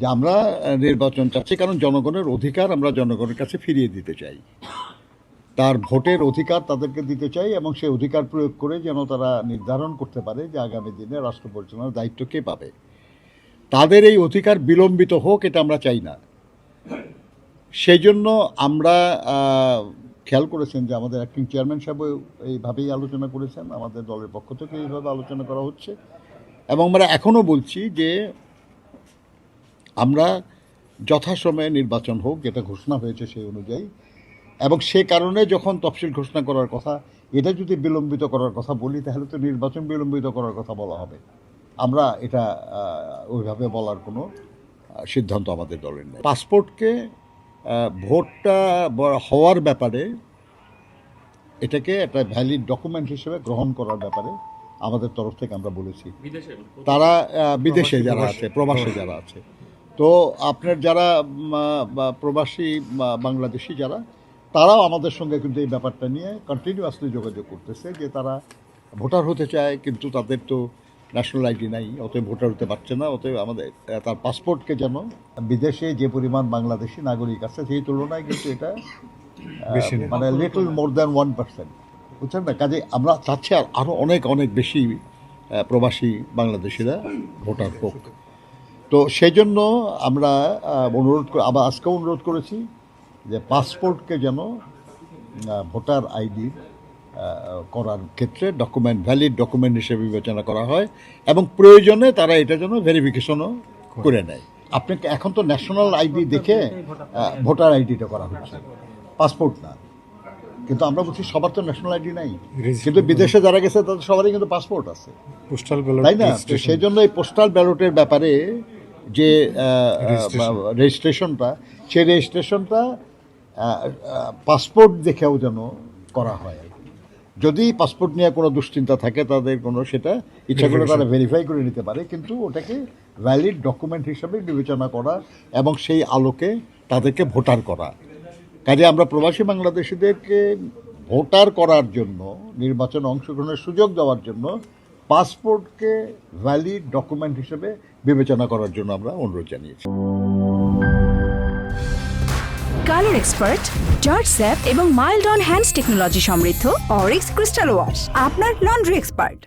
যে আমরা নির্বাচন চাচ্ছি, কারণ জনগণের অধিকার আমরা জনগণের কাছে ফিরিয়ে দিতে চাই। তার ভোটের অধিকার তাদেরকে দিতে চাই এবং সেই অধিকার প্রয়োগ করে যেন তারা নির্ধারণ করতে পারে যে আগামী দিনে রাষ্ট্র পরিচালনার দায়িত্ব কে পাবে। তাদের এই অধিকার বিলম্বিত হোক, এটা আমরা চাই না। সেই জন্য আমরা খেয়াল করেছেন যে আমাদের অ্যাক্টিং চেয়ারম্যান সাহেব এইভাবেই আলোচনা করেছেন, আমাদের দলের পক্ষ থেকে এইভাবে আলোচনা করা হচ্ছে। এবং আমরা এখনও বলছি যে আমরা যথাসময়ে নির্বাচন হোক যেটা ঘোষণা হয়েছে সেই অনুযায়ী। এবং সে কারণে যখন তফসিল ঘোষণা করার কথা এটা যদি বিলম্বিত করার কথা বলি তাহলে তো নির্বাচন বিলম্বিত করার কথা বলা হবে। আমরা এটা ওইভাবে বলার কোনো সিদ্ধান্ত আমাদের দলের নেই। পাসপোর্টকে ভোটটা হওয়ার ব্যাপারে এটাকে একটা ভ্যালিড ডকুমেন্ট হিসেবে গ্রহণ করার ব্যাপারে আমাদের তরফ থেকে আমরা বলেছি। তারা বিদেশে যারা আছে প্রবাসে যারা আছে। তো আপনার যারা প্রবাসী বাংলাদেশি যারা তারাও আমাদের সঙ্গে কিন্তু এই ব্যাপারটা নিয়ে কন্টিনিউয়াসলি যোগাযোগ করতেছে যে তারা ভোটার হতে চায় কিন্তু তাদের তো ন্যাশনাল আইডি নাই অতএব ভোটার হতে পারছে না অতএব আমাদের তার পাসপোর্টকে যেন বিদেশে যে পরিমাণ বাংলাদেশি নাগরিক আছে সেই তুলনায় কিন্তু এটা মানে little more than one percent বুঝছেন না? কাজে আমরা চাচ্ছি আর আরও অনেক অনেক বেশি প্রবাসী বাংলাদেশিরা ভোটার হোক। তো সেই জন্য আমরা অনুরোধ করে আবার আজকেও অনুরোধ করেছি যে পাসপোর্টকে যেন ভোটার আইডি করার ক্ষেত্রে ডকুমেন্ট ভ্যালিড ডকুমেন্ট হিসেবে বিবেচনা করা হয় এবং প্রয়োজনে তারা এটা যেন ভেরিফিকেশনও করে। নেয়। আপনাকে এখন তো ন্যাশনাল আইডি দেখে ভোটার আইডিটা করা হচ্ছে। পাসপোর্ট না। কিন্তু আমরা বলছি সবার তো ন্যাশনাল আইডি নাই। কিন্তু বিদেশে যারা গেছে তাদের সবারই কিন্তু পাসপোর্ট আছে। পোস্টাল ব্যালট তাই না? তো সেই জন্য এই পোস্টাল ব্যালটের ব্যাপারে যে রেজিস্ট্রেশনটা সেই রেজিস্ট্রেশনটা পাসপোর্ট দেখেও যেন করা হয় আর কি। যদি পাসপোর্ট নিয়ে কোনো দুশ্চিন্তা থাকে তাদের কোনো সেটা ইচ্ছা করে তারা ভেরিফাই করে নিতে পারে কিন্তু ওটাকে ভ্যালিড ডকুমেন্ট হিসাবে বিবেচনা করা এবং সেই আলোকে তাদেরকে ভোটার করা। কাজে আমরা প্রবাসী বাংলাদেশিদেরকে ভোটার করার জন্য নির্বাচনে অংশগ্রহণের সুযোগ দেওয়ার জন্য পাসপোর্টকে ভ্যালিড ডকুমেন্ট হিসেবে বিবেচনা করার জন্য আমরা অনুরোধ জানিয়েছি। কালার এক্সপার্ট জর্জ স্যাপ এবং মাইল্ড অন হ্যান্ডস টেকনোলজি সমৃদ্ধ অরিক্স ক্রিস্টাল ওয়াশ আপনার লন্ড্রি এক্সপার্ট